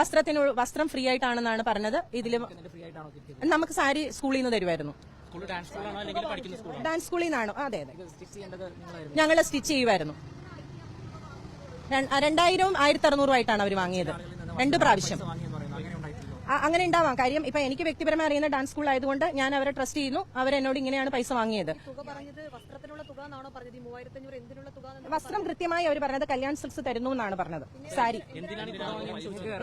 വസ്ത്രത്തിന് വസ്ത്രം ഫ്രീ ആയിട്ടാണെന്നാണ് പറഞ്ഞത്. ഇതിൽ നമുക്ക് സാരി സ്കൂളിൽ നിന്ന് തരുമായിരുന്നു സ്കൂൾ ഡാൻസ് സ്കൂളാണോ അല്ലെങ്കിൽ പഠിക്കുന്ന സ്കൂളാണോ ഡാൻസ് സ്കൂളിൽ നിന്നാണോ അതെ അതെ. ഞങ്ങൾ സ്റ്റിച്ച് ചെയ്യുമായിരുന്നു രണ്ടായിരവും ആയിരത്തി അറുന്നൂറുമായിട്ടാണ് അവർ വാങ്ങിയത്. രണ്ട് പ്രാവശ്യം. വാങ്ങിയെന്ന് പറയുന്നു അങ്ങനെ ഉണ്ടായിട്ടില്ലോ അങ്ങനെ ഉണ്ടാവാം. കാര്യം ഇപ്പൊ എനിക്ക് വ്യക്തിപരമായി അറിയുന്ന ഡാൻസ് സ്കൂൾ ആയതുകൊണ്ട് ഞാൻ അവരെ ട്രസ്റ്റ് ചെയ്യുന്നു. അവരെന്നോട് ഇങ്ങനെയാണ് പൈസ വാങ്ങിയത് തുക പറഞ്ഞത് വസ്ത്രത്തിനുള്ള തുക എന്നാണോ പറഞ്ഞത്? ഈ മൂവായിരത്തി എന്തിനുള്ള തുക വസ്ത്രം കൃത്യമായി അവർ പറഞ്ഞത് കല്യാൺ സിൽക്സ് തരുന്നു എന്നാണ് പറഞ്ഞത്. സാരി.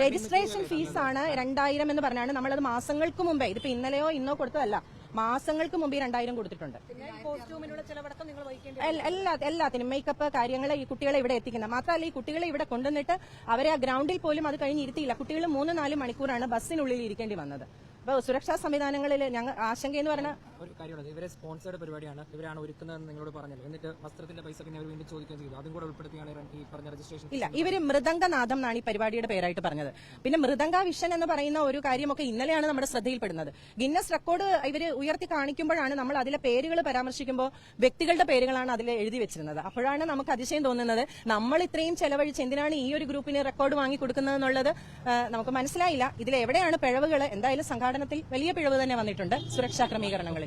രജിസ്ട്രേഷൻ ഫീസാണ് രണ്ടായിരം എന്ന് പറഞ്ഞാണ് നമ്മളത് മാസങ്ങൾക്ക് മുമ്പേ. ഇതിപ്പോ ഇന്നലെയോ ഇന്നോ കൊടുത്തതല്ല. മാസങ്ങൾക്ക് മുമ്പ് രണ്ടായിരം കൊടുത്തിട്ടുണ്ട്. പിന്നെ ഈ കോസ്റ്റ്യൂമിനുള്ള ചെലവടക്കം നിങ്ങൾ വഹിക്കേണ്ടി എല്ലാ എല്ലാത്തിനും മേക്കപ്പ് കാര്യങ്ങൾ ഈ കുട്ടികളെ ഇവിടെ എത്തിക്കുന്നത്. മാത്രമല്ല ഈ കുട്ടികളെ ഇവിടെ കൊണ്ടുവന്നിട്ട് അവരെ ആ ഗ്രൗണ്ടിൽ പോലും അത് കഴിഞ്ഞ് ഇരുത്തിയില്ല. കുട്ടികൾ മൂന്ന് നാല് മണിക്കൂറാണ് ബസ്സിനുള്ളിൽ ഇരിക്കേണ്ടി വന്നത്. അപ്പോൾ സുരക്ഷാ സംവിധാനങ്ങളിൽ ഞങ്ങൾ ആശങ്കയെന്ന് പറഞ്ഞാൽ ഒരു കാര്യമുള്ളത്. ഇവരെ സ്പോൺസേഡ് പരിപാടിയാണ്. ഇവരാണ് ഒരുക്കുന്നതെന്ന് നിങ്ങളോട് പറഞ്ഞല്ലോ. എന്നിട്ട് വസ്ത്രത്തിന്റെ പൈസ പിന്നെ അവർ വീണ്ടും ചോദിക്കുകയും ചെയ്തു. അതും കൂടെ ഉൾപ്പെടുത്തിയാണ് ഈ പറഞ്ഞ രജിസ്ട്രേഷൻ ഇല്ല ഇവർ മൃദംഗനാഥം എന്നാണ് ഈ പരിപാടിയുടെ പേരായിട്ട് പറഞ്ഞത്. പിന്നെ മൃദംഗ വിഷൻ എന്ന് പറയുന്ന ഒരു കാര്യമൊക്കെ ഇന്നലെയാണ് നമ്മുടെ ശ്രദ്ധയിൽപ്പെടുന്നത്. ഗിന്നസ് റെക്കോർഡ് ഇവർ ഉയർത്തി കാണിക്കുമ്പോഴാണ് നമ്മൾ അതിലെ പേരുകൾ പരാമർശിക്കുമ്പോൾ വ്യക്തികളുടെ പേരുകളാണ് അതിൽ എഴുതി വെച്ചിരുന്നത്. അപ്പോഴാണ് നമുക്ക് അതിശയം തോന്നുന്നത് നമ്മൾ ഇത്രയും ചെലവഴിച്ച് എന്തിനാണ് ഈ ഒരു ഗ്രൂപ്പിന് റെക്കോർഡ് വാങ്ങി കൊടുക്കുന്നതെന്നുള്ളത് നമുക്ക് മനസ്സിലായില്ല. ഇതിൽ എവിടെയാണ് പിഴവുകൾ എന്തായാലും സംഘാടനത്തിൽ വലിയ പിഴവ് തന്നെ വന്നിട്ടുണ്ട്. സുരക്ഷാ ക്രമീകരണങ്ങളിൽ.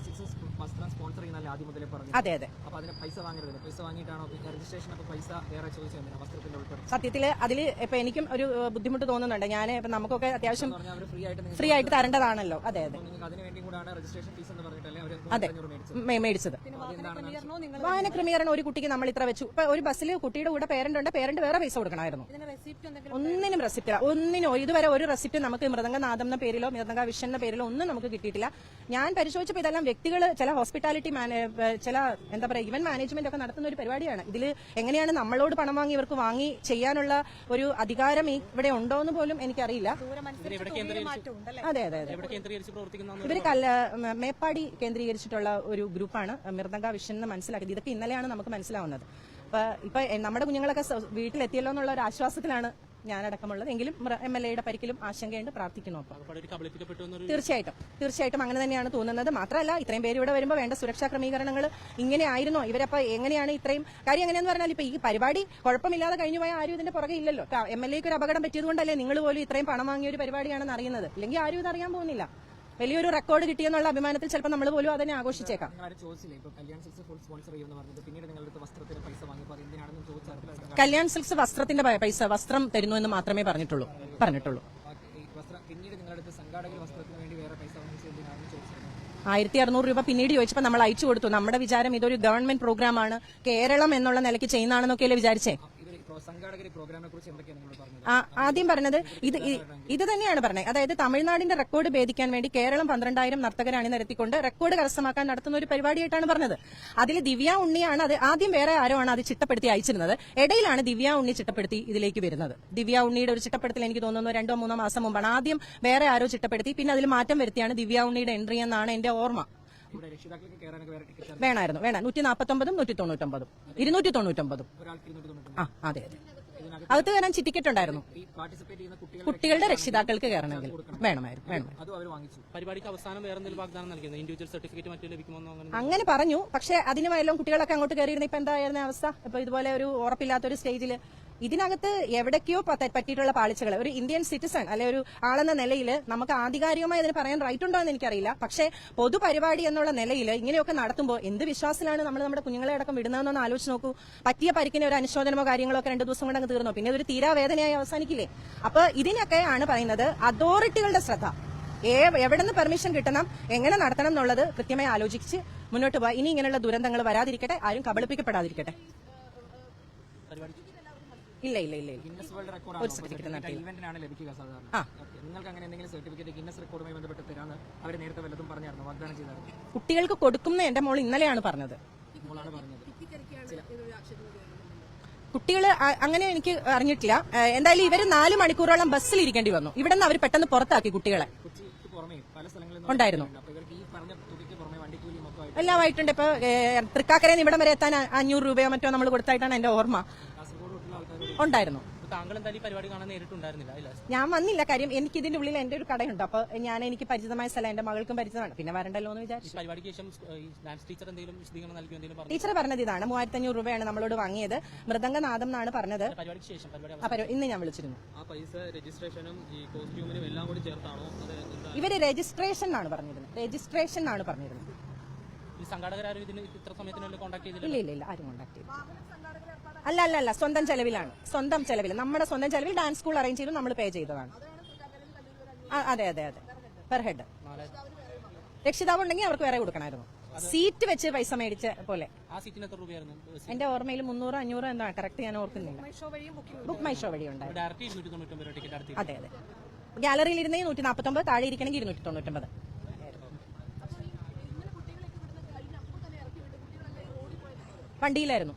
ആദ്യം മുതലേ പറഞ്ഞു അതെ അതെ. അപ്പൊ അതിന് പൈസ വാങ്ങരുത്. പൈസ വാങ്ങിയിട്ടാണോ? രജിസ്ട്രേഷൻ പൈസ വേറെ വസ്ത്രത്തിന്റെ സത്യത്തിൽ അതിൽ ഇപ്പൊ എനിക്കും ഒരു ബുദ്ധിമുട്ട് തോന്നുന്നുണ്ട്. ഞാൻ ഇപ്പൊ നമുക്കൊക്കെ അത്യാവശ്യം ഫ്രീ ആയിട്ട് ഫ്രീ ആയിട്ട് തരേണ്ടതാണല്ലോ. അതെ അതെ. അതിന് വേണ്ടി കൂടാണ് രജിസ്ട്രേഷൻ ഫീസ് എന്ന് പറഞ്ഞിട്ടല്ലേ അവർ അതെ. മേടിച്ചത്? മേ- മേടിച്ചത്. വാഹന ക്രമീകരണം ഒരു കുട്ടിക്ക് നമ്മൾ ഇത്ര വെച്ചു. ഇപ്പൊ ഒരു ബസ്സിൽ കുട്ടിയുടെ കൂടെ പേരന്റ് ഉണ്ട്. പേരന്റ് വേറെ പൈസ കൊടുക്കണമായിരുന്നു. ഇതിന് റെസിപ്റ്റ് എന്തെങ്കിലും ഒന്നിനും റെസിപ്റ്റ് ഒന്നിനും ഇതുവരെ ഒരു റെസിപ്റ്റ് നമുക്ക് മൃദംഗനാഥം എന്ന പേരിലോ മൃദംഗ വിഷൻ എന്ന പേരിലോ ഒന്നും നമുക്ക് കിട്ടിയിട്ടില്ല. ഞാൻ പരിശോധിച്ചപ്പോൾ ഇതെല്ലാം വ്യക്തികൾ ചില ഹോസ്പിറ്റാലിറ്റി മാനേ ചില എന്താ പറയുക ഇവന്റ് മാനേജ്മെന്റ് ഒക്കെ നടത്തുന്ന ഒരു പരിപാടിയാണ്. ഇതിൽ എങ്ങനെയാണ് നമ്മളോട് പണം വാങ്ങി ഇവർക്ക് വാങ്ങി ചെയ്യാനുള്ള ഒരു അധികാരം ഇവിടെ ഉണ്ടോ എന്ന് പോലും എനിക്കറിയില്ല. അതെ അതെ അതെ. ഇവർ കല്ല മേപ്പാടി കേന്ദ്രീകരിച്ചിട്ടുള്ള ഒരു ഗ്രൂപ്പാണ് മൃദംഗ വിഷൻ എന്ന് മനസ്സിലാക്കിയത്. ഇതൊക്കെ ഇന്നലെയാണ് നമുക്ക് മനസ്സിലാവുന്നത്. അപ്പൊ ഇപ്പൊ നമ്മുടെ കുഞ്ഞുങ്ങളൊക്കെ വീട്ടിലെത്തിയല്ലോ എന്നുള്ള ഒരു ആശ്വാസത്തിലാണ് ഞാനടക്കമുള്ളത് എങ്കിലും എം എൽ എയുടെ പരിക്കിലും ആശങ്കയുണ്ട്. പ്രാർത്ഥിക്കുന്നു അപ്പം. തീർച്ചയായിട്ടും. തീർച്ചയായിട്ടും അങ്ങനെ തന്നെയാണ് തോന്നുന്നത്. മാത്രമല്ല ഇത്രയും പേര് ഇവിടെ വരുമ്പോൾ വേണ്ട സുരക്ഷാ ക്രമീകരണങ്ങൾ ഇങ്ങനെ ആയിരുന്നോ. ഇവരപ്പോ എങ്ങനെയാണ് ഇത്രയും കാര്യം എങ്ങനെയാന്ന് പറഞ്ഞാൽ ഇപ്പൊ ഈ പരിപാടി കുഴപ്പമില്ലാതെ കഴിഞ്ഞു പോയ ആരും ഇതിന്റെ പുറകെ ഇല്ലല്ലോ. എം എൽ എക്ക് ഒരു അപകടം പറ്റിയതുകൊണ്ടല്ലേ നിങ്ങൾ പോലും ഇത്രയും പണം വാങ്ങിയ ഒരു പരിപാടിയാണെന്ന് അറിയുന്നത്. അല്ലെങ്കിൽ ആരും ഇത് അറിയാൻ പോകുന്നില്ല. വലിയൊരു റെക്കോർഡ് കിട്ടിയെന്നുള്ള അഭിമാനത്തിൽ ചിലപ്പോൾ നമ്മൾ പോലും അതിനെ ആഘോഷിച്ചേക്കാം. കല്യാൺ സിൽക്സ് വസ്ത്രത്തിന്റെ പൈസ വസ്ത്രം തരുന്നു എന്ന് മാത്രമേ പറഞ്ഞിട്ടുള്ളൂ. പറഞ്ഞിട്ടുള്ളൂ. ആയിരത്തി അറുന്നൂറ് രൂപ പിന്നീട് ചോദിച്ചപ്പോൾ നമ്മൾ അയച്ചു കൊടുത്തു. നമ്മുടെ വിചാരം ഇതൊരു ഗവൺമെന്റ് പ്രോഗ്രാം ആണ് കേരളം എന്നുള്ള നിലയ്ക്ക് ചെയ്യുന്നതാണെന്നൊക്കെയല്ലേ വിചാരിച്ചേ? ആദ്യം പറഞ്ഞത് ഇത് ഇത് തന്നെയാണ് പറഞ്ഞത്. അതായത് തമിഴ്നാടിന്റെ റെക്കോർഡ് ഭേദിക്കാൻ വേണ്ടി കേരളം പന്ത്രണ്ടായിരം നർത്തകരെ അണിനിരത്തിക്കൊണ്ട് റെക്കോർഡ് കരസ്ഥമാക്കാൻ നടത്തുന്ന ഒരു പരിപാടിയായിട്ടാണ് പറഞ്ഞത്. അതിൽ ദിവ്യ ഉണ്ണിയാണ് അത് ആദ്യം വേറെ ആരോ ആണ് അത് ചിട്ടപ്പെടുത്തി അയച്ചിരുന്നത്. ഇടയിലാണ് ദിവ്യ ഉണ്ണി ചിട്ടപ്പെടുത്തി ഇതിലേക്ക് വരുന്നത്. ദിവ്യ ഉണ്ണിയുടെ ഒരു ചിട്ടപ്പെടുത്തൽ എനിക്ക് തോന്നുന്നു രണ്ടോ മൂന്നോ മാസം മുമ്പാണ്. ആദ്യം വേറെ ആരോ ചിട്ടപ്പെടുത്തി പിന്നെ അതിൽ മാറ്റം വരുത്തിയാണ് ദിവ്യ ഉണ്ണിയുടെ എൻട്രി എന്നാണ് എന്റെ ഓർമ്മ. ഇവിടെ രക്ഷിതാക്കൾക്ക് കയറാനൊക്കെ വേറെ ടിക്കറ്റ് വേണമായിരുന്നു വേണം നൂറ്റി നാൽപ്പത്തൊമ്പതും നൂറ്റി തൊണ്ണൂറ്റൊമ്പതും ഇരുന്നൂറ്റി തൊണ്ണൂറ്റൊമ്പതും ഒരാൾക്ക് ഇരുന്നൂറ്റി തൊണ്ണൂറ്റി ആ അതെ അതെ. അകത്ത് കയറാൻ ടിക്കറ്റ് ഉണ്ടായിരുന്നു ഈ പാർട്ടിസിപ്പേറ്റ് ചെയ്യുന്ന കുട്ടികൾ കുട്ടികളുടെ രക്ഷിതാക്കൾക്ക് കയറണമെങ്കിൽ വേണമായിരുന്നു വേണം അതും അവർ വാങ്ങിച്ചു. പരിപാടിക്ക് അവസാനം വേറെ എന്തെങ്കിലും വാഗ്ദാനം നൽകിയത് സർട്ടിഫിക്കറ്റ് മറ്റു ലഭിക്കുമെന്നോ അങ്ങനെ പറഞ്ഞു പക്ഷെ അതിന് വല്ലതും കുട്ടികളൊക്കെ അങ്ങോട്ട് കയറിയിരുന്ന ഇപ്പൊ എന്തായിരുന്നു അവസ്ഥ? ഇപ്പൊ ഇതുപോലെ ഒരു ഉറപ്പില്ലാത്ത ഒരു സ്റ്റേജിൽ ഇതിനകത്ത് എവിടേക്കോ പറ്റിയിട്ടുള്ള പാളിച്ചകൾ ഒരു ഇന്ത്യൻ സിറ്റിസൺ അല്ലെ ഒരു ആളെന്ന നിലയിൽ നമുക്ക് ആധികാരികമായി അതിന് പറയാൻ റൈറ്റ് ഉണ്ടോ എന്ന് എനിക്കറിയില്ല. പക്ഷേ പൊതുപരിപാടി എന്നുള്ള നിലയിൽ ഇങ്ങനെയൊക്കെ നടത്തുമ്പോൾ എന്ത് വിശ്വാസത്തിലാണ് നമ്മൾ നമ്മുടെ കുഞ്ഞുങ്ങളെ അടക്കം വിടുന്നതെന്നൊന്ന് ആലോചിച്ച് നോക്കൂ. പറ്റിയ പരിക്കിന് ഒരു അനുശോചനമോ കാര്യങ്ങളോ ഒക്കെ രണ്ടു ദിവസം കൊണ്ടങ്ങ് തീർന്നു? പിന്നെ ഒരു തീരാവേദനയായി അവസാനിക്കില്ലേ? അപ്പോൾ ഇതിനൊക്കെയാണ് പറയുന്നത് അതോറിറ്റികളുടെ ശ്രദ്ധ. എവിടെ നിന്ന് പെർമിഷൻ കിട്ടണം എങ്ങനെ നടത്തണം എന്നുള്ളത് കൃത്യമായി ആലോചിച്ച് മുന്നോട്ട് പോവാ. ഇനി ഇങ്ങനെയുള്ള ദുരന്തങ്ങൾ വരാതിരിക്കട്ടെ ആരും കബളിപ്പിക്കപ്പെടാതിരിക്കട്ടെ. ഇല്ല ഇല്ല ഇല്ല ഗിന്നസ് വേൾഡ് ഒരു സർട്ടിഫിക്കറ്റ് നടത്തി ഇവന്റിനാണ് ലഭിക്കുക സാധാരണ. നിങ്ങൾക്ക് അങ്ങനെ എന്തെങ്കിലും സർട്ടിഫിക്കറ്റ് ഗിന്നസ് റെക്കോർഡുമായി ബന്ധപ്പെട്ട് തരാന്ന് അവർ നേരത്തെ വല്ലതും പറഞ്ഞായിരുന്നു? വാഗ്ദാനം ചെയ്തായിരുന്നു? കുട്ടികൾക്ക് കൊടുക്കുന്ന എന്റെ മോൾ ഇന്നലെയാണ് പറഞ്ഞത്. മോളാണ് പറഞ്ഞത്. കുട്ടികൾ അങ്ങനെ എനിക്ക് അറിഞ്ഞിട്ടില്ല. എന്തായാലും ഇവർ നാല് മണിക്കൂറോളം ബസ്സിൽ ഇരിക്കേണ്ടി വന്നു. ഇവിടെ നിന്ന് അവർ പെട്ടെന്ന് പുറത്താക്കി കുട്ടികളെ. ഉണ്ടായിരുന്നു. എല്ലാമായിട്ടുണ്ട് ഇപ്പൊ തൃക്കാക്കരയിൽ നിന്ന് ഇവിടം വരെ എത്താൻ അഞ്ഞൂറ് രൂപയോ മറ്റോ നമ്മൾ കൊടുത്തായിട്ടാണ് എന്റെ ഓർമ്മ. ഉണ്ടായിരുന്നു. താങ്കൾ എന്തായാലും ഈ പരിപാടി കാണാൻ നേരിട്ടുണ്ടായിരുന്നില്ല ഇല്ല ഞാൻ വന്നില്ല. കാര്യം എനിക്ക് ഇതിന്റെ ഉള്ളിൽ എന്റെ ഒരു കടയുണ്ട്. അപ്പൊ ഞാൻ എനിക്ക് പരിചിതമായ സ്ഥലം എന്റെ മകൾക്കും പരിചിതമാണ്. പിന്നെ വരണ്ടല്ലോ എന്ന് ഈ വിചാരിച്ചു. പരിപാടിക്ക് ശേഷം ഈ ഡാൻസ് ടീച്ചർ എന്തെങ്കിലും വിശദീകരണം നൽകിയോ എന്തെങ്കിലും പറഞ്ഞു? ടീച്ചർ പറഞ്ഞത് ഇതാണ്. മൂവായിരത്തി അഞ്ഞൂറ് രൂപയാണ് നമ്മളോട് വാങ്ങിയത്. മൃദംഗനാഥം എന്നാണ് പറഞ്ഞത്. പരിപാടിക്ക് ശേഷം പരിപാടി അവസാനം. പരി- ഇന്ന് ഞാൻ വിളിച്ചിരുന്നു. ആ പൈസ രജിസ്ട്രേഷനും ഈ കോസ്റ്റ്യൂമിനും എല്ലാം കൂടി ചേർത്താണോ? അത് എന്താ? ഇവർ രജിസ്ട്രേഷൻ എന്നാണ് പറഞ്ഞിരുന്നത്. രജിസ്ട്രേഷൻ എന്നാണ് പറഞ്ഞിരുന്നത്. സംഘാടകരാരും ഇതിന് ഇത്ര സമയത്തിനുള്ളിൽ കോൺടാക്ട് ചെയ്തില്ല ഇല്ല ഇല്ല ആരും അല്ല അല്ല അല്ല സ്വന്തം ചെലവിലാണ്. സ്വന്തം ചെലവിൽ നമ്മുടെ സ്വന്തം ചെലവിൽ ഡാൻസ് സ്കൂൾ അറേഞ്ച് ചെയ്തു നമ്മൾ പേ ചെയ്തതാണ്. അതെ അതെ അതെ. പെർ ഹെഡ് രക്ഷിതാവ് ഉണ്ടെങ്കിൽ അവർക്ക് വേറെ കൊടുക്കണമായിരുന്നു. സീറ്റ് വെച്ച് പൈസ മേടിച്ച പോലെ. ആ സീറ്റിന് എത്ര രൂപയായിരുന്നു? എന്റെ ഓർമ്മയിൽ മുന്നൂറ് അഞ്ഞൂറ് എന്താ കറക്റ്റ് ഞാൻ ഓർക്കുന്നില്ല. ബുക്ക് മൈ ഷോ വഴി ഉണ്ടായിരുന്നു. അതെ അതെ. ഗാലറിയിൽ ഇരുന്നെങ്കിൽ നൂറ്റി നാൽപ്പത്തൊമ്പത് താഴെ ഇരിക്കണമെങ്കിൽ ഇരുന്നൂറ്റി തൊണ്ണൂറ്റൊമ്പത്. വണ്ടിയിലായിരുന്നു.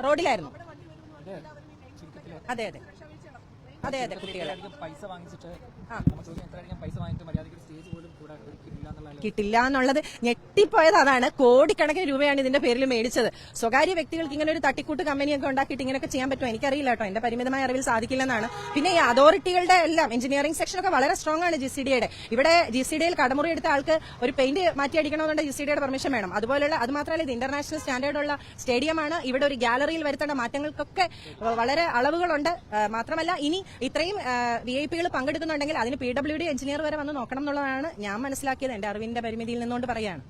റോഡിലായിരുന്നു. അതെ അതെ. അതെ അതെ കുട്ടികളെ. ഇത്രയധികം പൈസ വാങ്ങിച്ചിട്ട് പൈസ വാങ്ങിയിട്ട് മര്യാദയ്ക്ക് സ്റ്റേജ് പോലും കിട്ടില്ല എന്നുള്ളത് ഞെട്ടിപ്പോയത് അതാണ്. കോടിക്കണക്കിന് രൂപയാണ് ഇതിന്റെ പേരിൽ മേടിച്ചത്. സ്വകാര്യ വ്യക്തികൾക്ക് ഇങ്ങനെ ഒരു തട്ടിക്കൂട്ട് കമ്പനിയൊക്കെ ഉണ്ടാക്കിയിട്ട് ഇങ്ങനെയൊക്കെ ചെയ്യാൻ പറ്റുമോ? എനിക്കറിയില്ല കേട്ടോ. എന്റെ പരിമിതമായ അറിവിൽ സാധിക്കില്ലെന്നാണ്. പിന്നെ ഈ അതോറിറ്റികളുടെ എല്ലാം എഞ്ചിനീയറിംഗ് സെക്ഷൻ ഒക്കെ വളരെ സ്ട്രോങ് ആണ് ജി സി ഡിയുടെ ഇവിടെ ജി സി ഡിയിൽ കടമുറി എടുത്ത ആൾക്ക് ഒരു പെയിന്റ് മാറ്റി അടിക്കണമെന്നുണ്ടെങ്കിൽ ജി സി ഡിയുടെ പെർമിഷൻ വേണം. അതുപോലെയുള്ള അത് മാത്രമല്ല ഇത് ഇന്റർനാഷണൽ സ്റ്റാൻഡേർഡ് ഉള്ള സ്റ്റേഡിയമാണ് ഇവിടെ ഒരു ഗാലറിയിൽ വരുത്തേണ്ട മാറ്റങ്ങൾക്കൊക്കെ വളരെ അളവുകളുണ്ട്. മാത്രമല്ല ഇനി ഇത്രയും വി ഐ പികൾ പങ്കെടുക്കുന്നുണ്ടെങ്കിൽ അതിന് പി ഡബ്ല്യു ഡി എഞ്ചിനീയർ വരെ വന്ന് നോക്കണം എന്നുള്ളതാണ് ഞാൻ മനസ്സിലാക്കിയത്. എന്റെ അറിവിന്റെ പരിമിതിയിൽ നിന്നുകൊണ്ട് പറയാണ്.